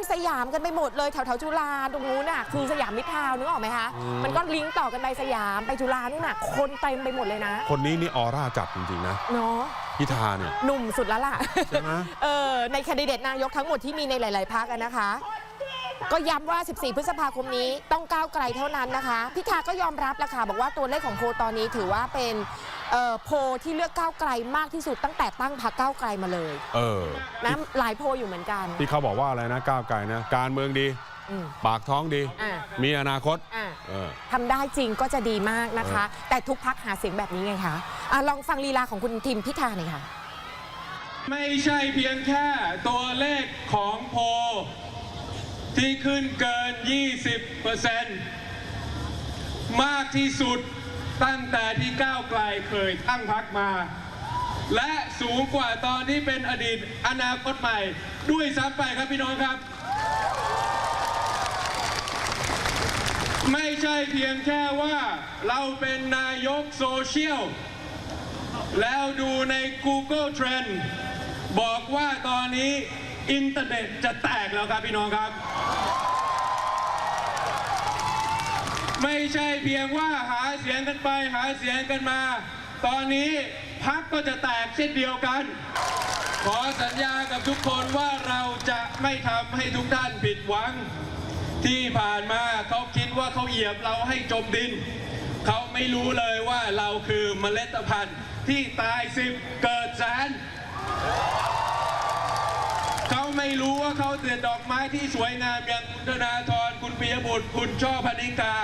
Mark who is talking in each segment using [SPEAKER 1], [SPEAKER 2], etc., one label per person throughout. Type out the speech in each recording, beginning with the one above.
[SPEAKER 1] นสยามกันไปหมดเลยแถวแถวๆจุฬาตรงนู้นน่ะคือสยามมิตรทาวน์นึกออกไหมคะ
[SPEAKER 2] อืม
[SPEAKER 1] มันก็ลิงก์ต่อกันไปสยามไปจุฬานู่นน่ะคนเต็มไปหมดเลยนะ
[SPEAKER 2] คนนี้นี่ออร่าจับจริงๆนะ
[SPEAKER 1] เนาะ
[SPEAKER 2] พิธาเนี่ย
[SPEAKER 1] หนุ่มสุดแล้วล่ะ
[SPEAKER 2] ใช่ไหม
[SPEAKER 1] เออในแคนดิเดตนายกทั้งหมดที่มีในหลาย ๆพักนะคะ ก็ย้ำว่า 14 พฤษภาคมนี้ต้องก้าวไกลเท่านั้นนะคะ พิธาก็ยอมรับแล้วค่ะบอกว่าตัวเลขของโพลตอนนี้ถือว่าเป็น เอ่อโพลที่เลือกก้าวไกลมากที่สุดตั้งแต่ตั้งพรรคก้าวไกลมาเลย
[SPEAKER 2] เออ
[SPEAKER 1] นะหลายโพลอยู่เหมือนกัน
[SPEAKER 2] ที่เขาบอกว่าอะไรนะก้าวไกลนะ การเมืองดี
[SPEAKER 1] อืม
[SPEAKER 2] ปากท้องดี
[SPEAKER 1] อ่า
[SPEAKER 2] มีอนาคต
[SPEAKER 1] อ่า
[SPEAKER 2] เออ
[SPEAKER 1] ทำได้จริงก็จะดีมากนะคะ แต่ทุกพักหาเสียงแบบนี้ไงคะอะลองฟังลีลาของคุณทิมพิธาหน่อยค่ะ
[SPEAKER 3] ไม่ใช่เพียงแค่ตัวเลขของโพลที่ขึ้นเกิน 20%มากที่สุด ตั้งแต่ที่ก้าวไกลเคยตั้งพักมา และสูงกว่าตอนที่เป็นอดีตอนาคตใหม่ ด้วยซ้ำไปครับพี่น้องครับ ไม่ใช่เพียงแค่ว่าเราเป็นนายกโซเชียล แล้วดูใน Google Trend บอกว่าตอนนี้อินเทอร์เน็ตจะแตกแล้วครับพี่น้องครับ ไม่ใช่เพียงว่าหาเสียงกันไปหาเสียงกันมา ตอนนี้พักก็จะแตกเช่นเดียวกัน ขอสัญญากับทุกคนว่าเราจะไม่ทำให้ทุกท่านผิดหวัง ที่ผ่านมาเขาคิดว่าเขาเหยียบเราให้จมดิน เขาไม่รู้เลยว่าเราคือเมล็ดพันธุ์ที่ตายสิบเกิดแสนเขาไม่รู้ว่าเขาเดือดดอกไม้ที่สวยงามอย่างคุณธนาธรคุณปิยบุตรคุณช่อพนิกา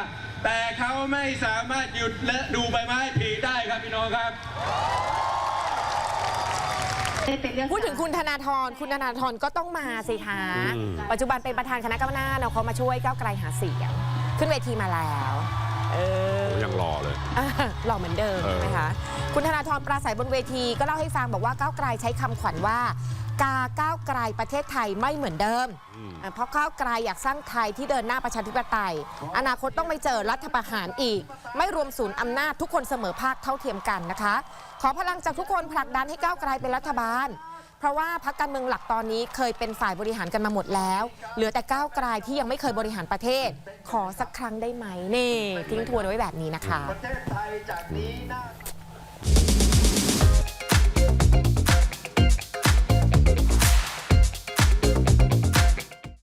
[SPEAKER 3] แต่เขาไม่สามารถหยุดและดูใบไม้ผลิได้ครับพี่น้องครับ
[SPEAKER 1] พูดถึงคุณธนาธรคุณธนาธรก็ต้องมาสิคะ
[SPEAKER 2] อืม
[SPEAKER 1] ปัจจุบันเป็นประธานคณะกรรมการเขามาช่วยก้าวไกลหาเสียง ขึ้นเวทีมาแล้วเออ
[SPEAKER 2] โอ้ยังร อเลย
[SPEAKER 1] อะหล่อเหมือนเดิม
[SPEAKER 2] เออ
[SPEAKER 1] ใช่ไหมคะ คุณธนาธรปราศัยบนเวทีก็เล่าให้ฟังบอกว่าก้าวไกลใช้คำขวัญว่า กาก้าวไกลประเทศไทยไม่เหมือนเดิม
[SPEAKER 2] อืม
[SPEAKER 1] อะเพราะก้าวไกลอยากสร้างไทยที่เดินหน้าประชาธิปไตย อนาคตต้องไม่เจอรัฐประหารอีก ไม่รวมศูนย์อำนาจทุกคนเสมอภาคเท่าเทียมกันนะคะ ขอพลังจากทุกคนผลักดันให้ก้าวไกลเป็นรัฐบาล เพราะว่าพักการเมืองหลักตอนนี้เคยเป็นฝ่ายบริหารกันมาหมดแล้ว เหลือแต่ก้าวไกลที่ยังไม่เคยบริหารประเทศ ขอสักครั้งได้ไหมนี่ทิ้งทวนไว้แบบนี้นะคะ